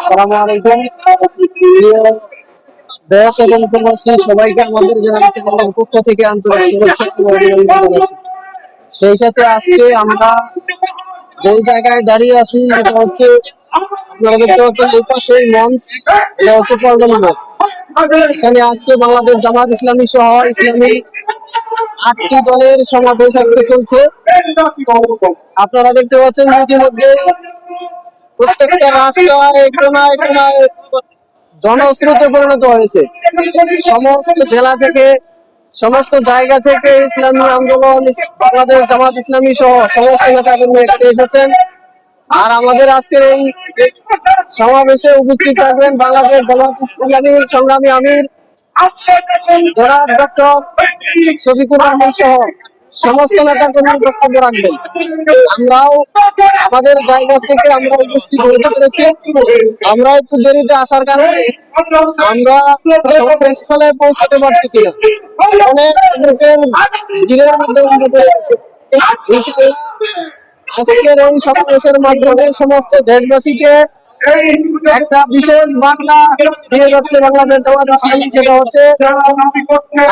আসসালামু আলাইকুম। এবং সবাইকে আমাদের গ্রাম চ্যানেলের পক্ষ থেকে আন্তরিক শুভেচ্ছা ও অভিনন্দন জানাচ্ছি। সেই সাথে আজকে আমরা যেই জায়গায় দাঁড়িয়ে আছি সেটা হচ্ছে আপনারা দেখতে পাচ্ছেন এই পাশে মঞ্চ, এটা হচ্ছে পল্টন এখানে আজকে বাংলাদেশ জামাত ইসলামী সহ ইসলামী আটটি দলের সমাবেশ আজকে চলছে। আপনারা দেখতে পাচ্ছেন ইতিমধ্যে প্রত্যেকটা রাস্তায় জনস্রোতে পরিণত হয়েছে। সমস্ত জেলা থেকে, সমস্ত জায়গা থেকে ইসলামী আন্দোলন বাংলাদেশ জামাত ইসলামী সহ সমস্ত নেতাকর্মী এখানে এসেছেন। আর আমাদের আজকের এই সমাবেশে উপস্থিত থাকবেন বাংলাদেশ জামাত ইসলামীর সংগ্রামী আমির, জনাব ডক্টর শফিকুর রহমান সহ। সমস্ত নেতা কর্মী বক্তব্য রাখবেন। আমরাও আমাদের জায়গা থেকে আমরা উপস্থিত হতে পেরেছি। আমরা একটু দেরিতে আসার কারণে আমরা সমাবেশ স্থলে পৌঁছাতে পারতেছি না। অনেক লোকের মধ্যে আমরা পড়ে গেছে। আজকের এই সমাবেশের মাধ্যমে সমস্ত দেশবাসীকে একটা বিশেষ বার্তা দিয়ে যাচ্ছে বাংলাদেশ জামাত ইসলামী, সেটা হচ্ছে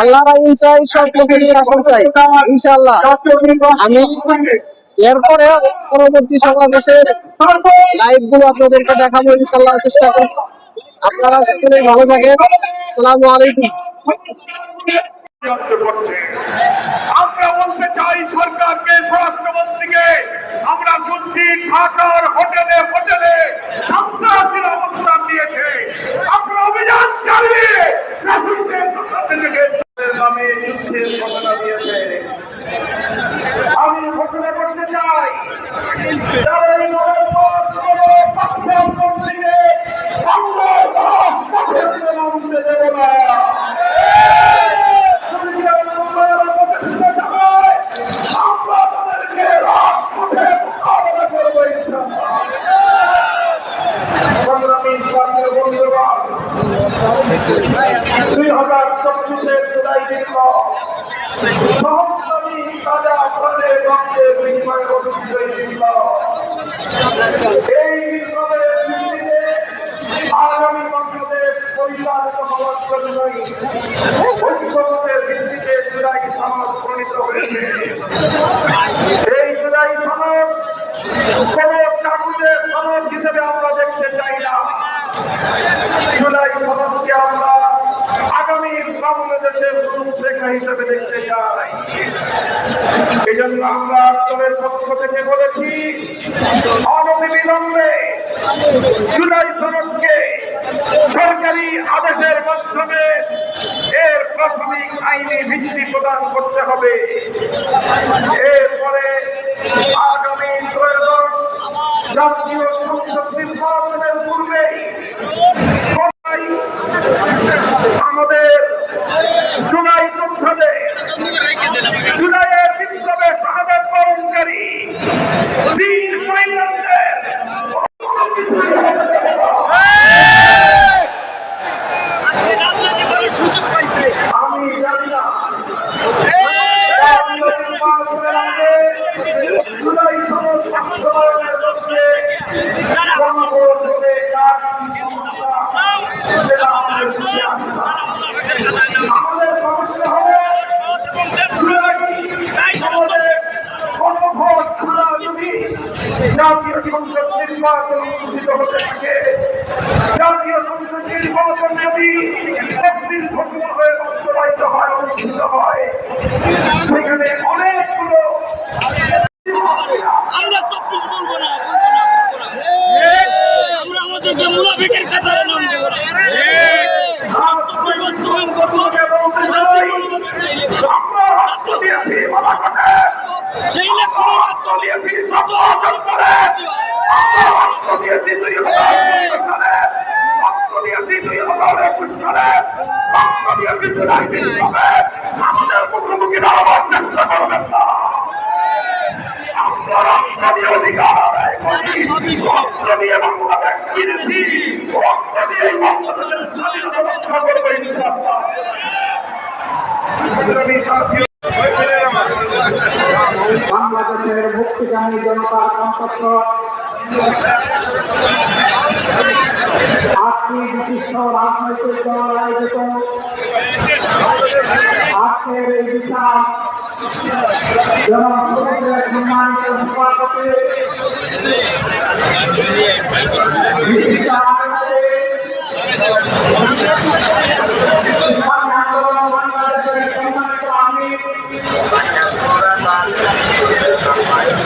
আল্লাহর আইন চাই সব লোকেরই শাসন চাই, ইনশাআল্লাহ। আমি এরপরে পরবর্তী সমাবেশের লাইভগুলো আপনাদেরকে দেখাবো, ইনশাআল্লাহ চেষ্টা করব। আপনারা সকলেই ভালো থাকেন। আসসালামু আলাইকুম। বলতে চাই সরকারকে, স্বরাষ্ট্রমন্ত্রীকে, আমরা শুনছি ঢাকার হোটেলে হোটেলে সন্ত্রাসীর অবস্থান নিয়েছে। আপনারা অভিযান চালিয়ে দিয়েছে আমি ঘোষণা করতে চাই দুই হাজার চব্বিশের জুলাই সহস্রী তাজা প্রাণের রক্তের বিনিময়ে অনুষ্ঠিত বিপ্লব এই বিপ্লবের জুলাই সনদ প্রণীত হয়েছে। এই জুলাই সনদ কোন কাগজের সনদ হিসেবে আমরা দেখতে চাই না। সনদকে আমরা আগামী সরকারি আদেশের মাধ্যমে এর প্রাথমিক আইনি ভিত্তি প্রদান করতে হবে। এরপরে আগামী জাতীয় সংসদ নির্বাচনের পূর্বেই সবাই আমাদের জুলাই যোদ্ধাদের জুলাইয়ের বিপ্লবে শাহাদাত বরণকারী বীর সৈন্যদের আমি জানি না জাতীয় নির্বাচনের আগে জুলাই সনদ বাস্তবায়নের লক্ষ্যে জনগণ হবে কার কি সমস্যা সেটা আমাদের বুঝে আসে না। আমাদের সমস্যা হবে জুলাই আমাদের গণভোট ছাড়া যদি জাতীয় সংসদ নির্বাচন অনুষ্ঠিত হতে থাকে জাতীয় সংসদ নির্বাচন যদি একদিন ঘোষণা হয়ে বাস্তবায়িত হয়, অনুষ্ঠিত হয় সেখানে অনেকগুলো আমরা চব্বিশ বলব না বলব না বলব না আমরা আমাদেরকে মুনাফিকের কাতারে নাম দেবো না আমরা চব্বিশ বাস্তবায়ন করব শান্তিপূর্ণভাবে একটা ইলেকশন আমরা রক্ত দিয়েছি বাবাকে সেই ইলেকশনের মাধ্যমে শত ধরে আমরা রক্ত দিয়েছি দুই হাজার চব্বিশ সালে রক্ত দিয়েছি দুই হাজার একুশ সালে রক্ত দিয়েছি জুলাই বিপ্লবে আমাদের মুখোমুখিরা আবার চেষ্টা করবেন না আমরা রক্ত দিয়ে অধিকার আদায় করি রক্ত দিয়ে বাংলাদেশ কিনেছি রক্ত দিয়ে বাংলাদেশের স্বাধীনতা রক্ষা করব ইনশাআল্লাহ বাংলাদেশের মুক্তিকামী জনতার সংসদ রাজনৈতিক দল আয়োজিত। আজকের এই বিশিষ্ট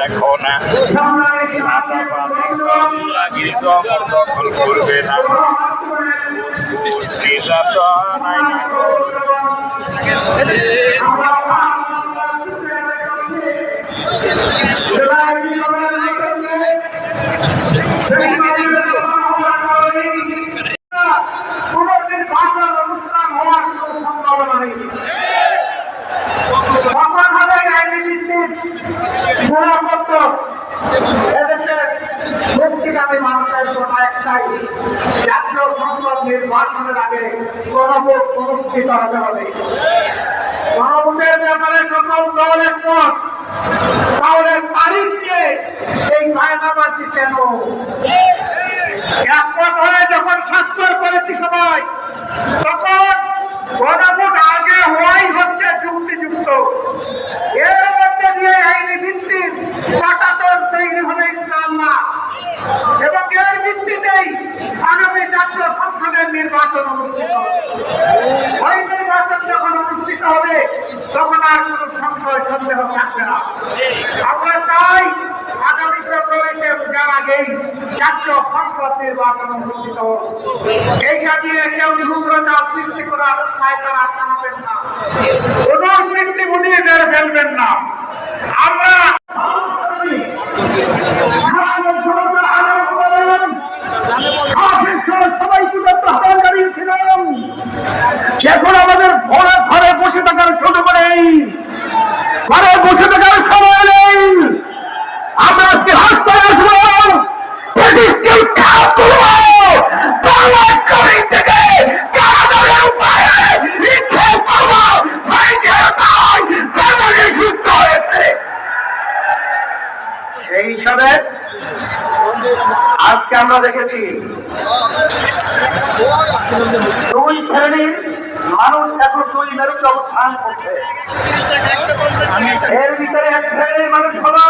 দেখো না দখল করবে না নাই না মানুষের কথা একটাই জাতীয় সংসদ নির্বাচনের আগে গণভোট অনুষ্ঠিত হতে হবে। গণভোটের ব্যাপারে সকল দল একমত। তাহলে তারিখকে এই কায়নাবাসী কেন? একমত হয়ে যখন স্বাক্ষর করেছি সবাই, তখন গণভোট আগে হওয়াই হচ্ছে যুক্তিযুক্ত। এর মধ্যে দিয়ে আইনি ভিত্তির পাটাতন তৈরি হবে ইনশাআল্লাহ এবং এর আগামী জাতীয় সংসদের নির্বাচন অনুষ্ঠিত হবে। ওই নির্বাচন যখন অনুষ্ঠিত হবে, তখন আর কোনো সংশয় সন্দেহ থাকবে না। আমরা চাই আগামী ফেব্রুয়ারিতে যার আগেই জাতীয় সংসদ নির্বাচন অনুষ্ঠিত হোক। এইটা নিয়ে কেউ নিরুগ্রতা সৃষ্টি করার পায় তারা থামাবেন না। কোন সৃষ্টি গুলিয়ে ফেলবেন না। আমরা আমরা দেখেছি। দুই শ্রেণির মানুষ এখন দুই মেরুতে অবস্থান করছে। এর ভিতরে এক শ্রেণির মানুষ হলো